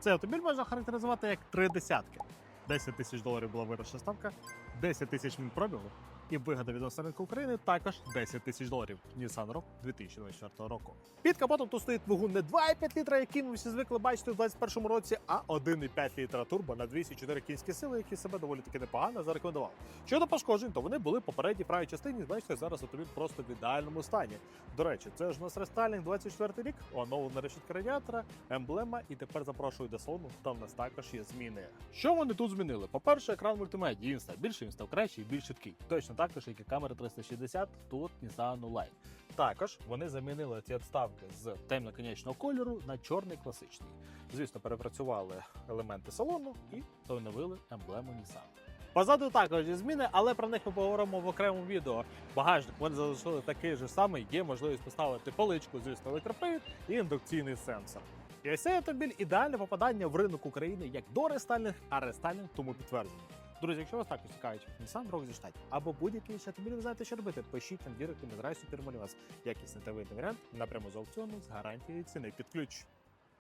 Цей автомобіль можна характеризувати як три десятки. 10 тисяч доларів була виручна ставка, 10 тисяч він пробігу, і вигода від ринку України також 10 тисяч доларів. Nissan Rogue 2024 року. Під капотом тут стоїть двигун не 2,5 літра, який ми всі звикли бачити у 2021 році, а 1,5 літра турбо на 204 кінські сили, які себе доволі таки непогано зарекомендував. Щодо пошкоджень, то вони були попередній правій частині. Бачите, зараз автомобіль просто в ідеальному стані. До речі, це ж у нас рестайлінг 24 рік, оновлена решітка радіатора, емблема, і тепер запрошую до салону. Там в нас також є зміни. Що вони тут змінили? По-перше, екран мультимедії став більший, він став кращий і більш чіткий. Точно також, як і камера 360, тут Nissan Line. Також вони замінили ці обставки з темно-конячного кольору на чорний класичний. Звісно, перепрацювали елементи салону і оновили емблему Nissan. Позаду також є зміни, але про них ми поговоримо в окремому відео. Багажник вони залишили такий же самий, є можливість поставити поличку, звісно, електропривід і індукційний сенсор. І ось цей автомобіль ідеальне попадання в ринок України як до рестайлінг, а рестайлінг тому підтверджено. Друзі, якщо вас також цікавить Nissan Rogue зі штатів або будь-який інший автомобіль, ви знаєте, що робити, пишіть нам діректи, ми зразу підтримали вас. Якісний та варіант напряму з аукціону з гарантією ціни під ключ.